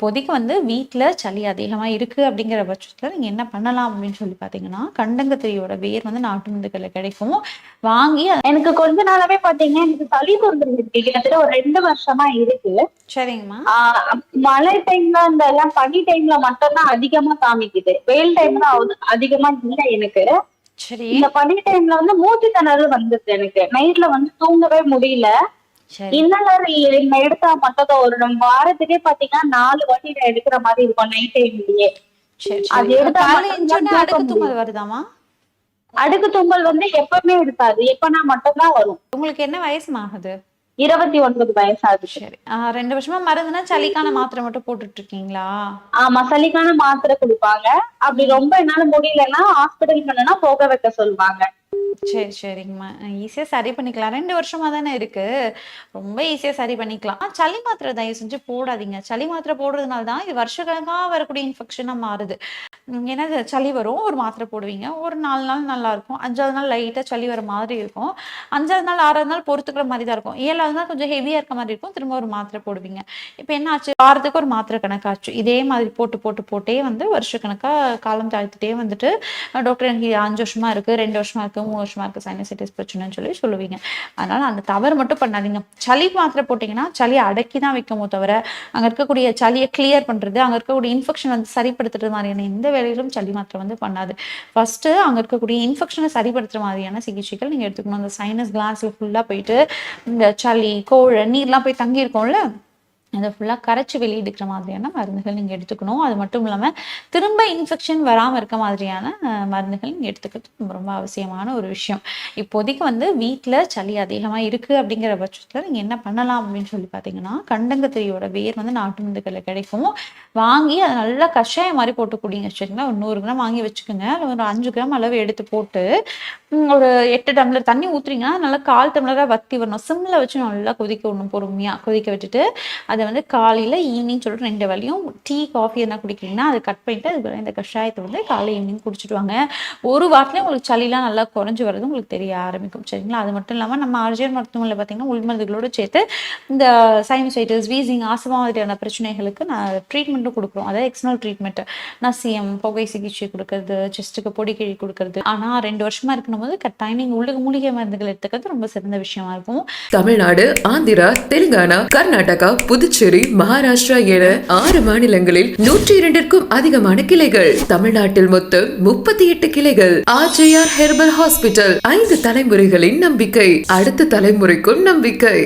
இப்போதைக்கு வந்து வீட்டில் சளி அதிகமாக இருக்குது அப்படிங்கிற பட்சத்தில் நீங்கள் என்ன பண்ணலாம் அப்படின்னு சொல்லி பார்த்தீங்கன்னா கண்டங்கத்திரியோட வேர் வந்து நாட்டு மருந்துகளில் கிடைக்கும். வாங்கி எனக்கு கொஞ்ச நாளாவே பாத்தீங்கன்னா எனக்கு சளி தொந்தரவு கிட்டத்தட்ட ஒரு ரெண்டு வருஷமா இருக்கு. சரிங்கம்மா. மழை டைம்ல இந்த எல்லாம் பனி டைம்ல மட்டும்தான் அதிகமா காமிக்குது. வெயில் டைம்ல அதிகமா இல்ல எனக்கு. சரி. இந்த பனி டைம்ல வந்து மூச்சு திணறல் வந்துருது எனக்கு. நைட்ல வந்து தூங்கவே முடியல. சரி. இன்னலர் எடுத்தா மட்டும் ஒரு வாரத்துக்கே பாத்தீங்கன்னா நாலு வாட்டி நான் எடுக்கிற மாதிரி இருக்கும் நைட் டைம்லயே சரி அது சரி எடுத்தா தூக்க அடுக்கு. தும்மல் வந்து எப்பவுமே இருக்காது. எப்பனா மட்டும்தான் வரும். உங்களுக்கு என்ன வயசுமா ஆகுது இருபத்தி ஒன்பது வயசாகுது. சரி. ஆ, ரெண்டு வருஷமா மருந்துனா சளிக்கான மாத்திரை மட்டும் போட்டுட்டு இருக்கீங்களா ஆமா சளிக்கான மாத்திரை கொடுப்பாங்க. அப்படி ரொம்ப என்னால முடியலன்னா ஹாஸ்பிட்டல் பண்ணனா போக வைக்க சொல்லுவாங்க. சரி சரிங்கம்மா. ஈஸியாக சரி பண்ணிக்கலாம். ரெண்டு வருஷமா தானே இருக்கு. ரொம்ப ஈஸியாக சரி பண்ணிக்கலாம். சளி மாத்திரை தயவு செஞ்சு போடாதீங்க. சளி மாத்திரை போடுறதுனால தான் இது வருஷக்கணக்காக வரக்கூடிய இன்ஃபெக்ஷனாக மாறுது. ஏன்னா சளி வரும். ஒரு மாத்திரை போடுவீங்க. ஒரு நாலு நாள் நல்லா இருக்கும். அஞ்சாவது நாள் லைட்டாக சளி வர மாதிரி இருக்கும். அஞ்சாவது நாள் ஆறாவது நாள் பொறுத்துக்கிற மாதிரி தான் இருக்கும். ஏழாவது நாள் கொஞ்சம் ஹெவியாக இருக்க மாதிரி இருக்கும். திரும்ப ஒரு மாத்திரை போடுவீங்க. இப்போ என்ன ஆச்சு? வாரத்துக்கு ஒரு மாத்திரை கணக்காச்சு. இதே மாதிரி போட்டு போட்டு போட்டே வந்து வருஷக்கணக்காக காலம் தாழ்த்திட்டே வந்துட்டு டாக்டர் எனக்கு அஞ்சு வருஷமா இருக்கு ரெண்டு வருஷமா இருக்கு மூணு வருஷமா இருக்கு சைனசைட்டிஸ் பிரச்சனைன்னு சொல்லி சொல்லுவீங்க. அதனால அந்த தவறு மட்டும் பண்ணாதீங்க. சளி மாத்திரை போட்டிங்கன்னா சளியை அடக்கி தான் வைக்கமோ தவிர அங்க இருக்கக்கூடிய சளியை கிளியர் பண்றது அங்க இருக்கக்கூடிய இன்ஃபெக்ஷன் வந்து சரிப்படுத்துறது மாதிரியான எந்த வேலையிலும் சளி மாத்திரை வந்து பண்ணாது. ஃபர்ஸ்ட் அங்க இருக்கக்கூடிய இன்ஃபெக்ஷனை சரிப்படுத்துற மாதிரியான சிகிச்சைகள் நீங்க எடுத்துக்கணும். அந்த சைனஸ் கிளாஸ்ல ஃபுல்லா போயிட்டு இந்த சளி கோழ நீர்லாம் போய் தங்கியிருக்கோம்ல அதை ஃபுல்லாக கரைச்சி வெளியெடுக்கிற மாதிரியான மருந்துகள் நீங்கள் எடுத்துக்கணும். அது மட்டும் இல்லாமல் திரும்ப இன்ஃபெக்ஷன் வராமல் இருக்க மாதிரியான மருந்துகள் நீங்கள் எடுத்துக்கிறது ரொம்ப ரொம்ப அவசியமான ஒரு விஷயம். இப்போதைக்கு வந்து வீட்டில் சளி அதிகமாக இருக்குது அப்படிங்கிற பட்சத்தில் நீங்கள் என்ன பண்ணலாம் அப்படின்னு சொல்லி பார்த்தீங்கன்னா கண்டங்கத்திரியோட வேர் வந்து நாட்டு மருந்துகளில் கிடைக்கும். வாங்கி அதை நல்லா கஷாயம் மாதிரி போட்டு குடிங்க சரிங்களா? ஒரு நூறு கிராம் வாங்கி வச்சுக்கோங்க. அதில் ஒரு அஞ்சு கிராம் அளவு எடுத்து போட்டு ஒரு எட்டு டம்ளர் தண்ணி ஊற்றுறீங்கன்னா நல்லா கால் டம்ளராக வத்தி வரணும். சிம்மில் வச்சு நல்லா கொதிக்க விடணும் பொறுமையாக கொதிக்க விட்டுட்டு அதை வந்து காலையில் ஈவினிங் சொல்லிட்டு ரெண்டு வேலையும் டீ காஃபி என்ன குடிக்கிறீங்கன்னா அதை கட் பண்ணிட்டு அதுக்கு இந்த கஷாயத்தை வந்து காலை ஈவினிங் குடிச்சிட்டு வாங்க. ஒரு வாரத்துலேயும் உங்களுக்கு சளிலாம் நல்லா குறைஞ்சி வர்றது உங்களுக்கு தெரிய ஆரம்பிக்கும். சரிங்களா? அது மட்டும் இல்லாமல் நம்ம ஆர்ஜியர் மருத்துவமனையில் பார்த்தீங்கன்னா உள்மருந்துகளோடு சேர்த்து இந்த சைனசைட்டிஸ் வீசிங் ஆசமா மாதிரியான பிரச்சனைகளுக்கு நான் ட்ரீட்மெண்ட்டும் கொடுக்குறோம். அதாவது எக்ஸ்டர்னல் ட்ரீட்மெண்ட் நசியம் புகை சிகிச்சை கொடுக்கறது செஸ்ட்டுக்கு பொடி கிழி கொடுக்கறது. ஆனால் ரெண்டு வருஷமாக இருக்கணும் பண்ணும்போது கட்டாயம் நீங்கள் உள்ளுக்கு மூலிகை மருந்துகள் எடுத்துக்கிறது ரொம்ப சிறந்த விஷயமா இருக்கும். தமிழ்நாடு ஆந்திரா தெலுங்கானா கர்நாடகா புதுச்சேரி மகாராஷ்டிரா என ஆறு மாநிலங்களில் நூற்றி இரண்டிற்கும் அதிகமான கிளைகள். தமிழ்நாட்டில் மொத்தம் முப்பத்தி எட்டு கிளைகள். ஆர்ஜேஆர் ஹெர்பல் ஹாஸ்பிட்டல் ஐந்து தலைமுறைகளின் நம்பிக்கை. அடுத்த தலைமுறைக்கும் நம்பிக்கை.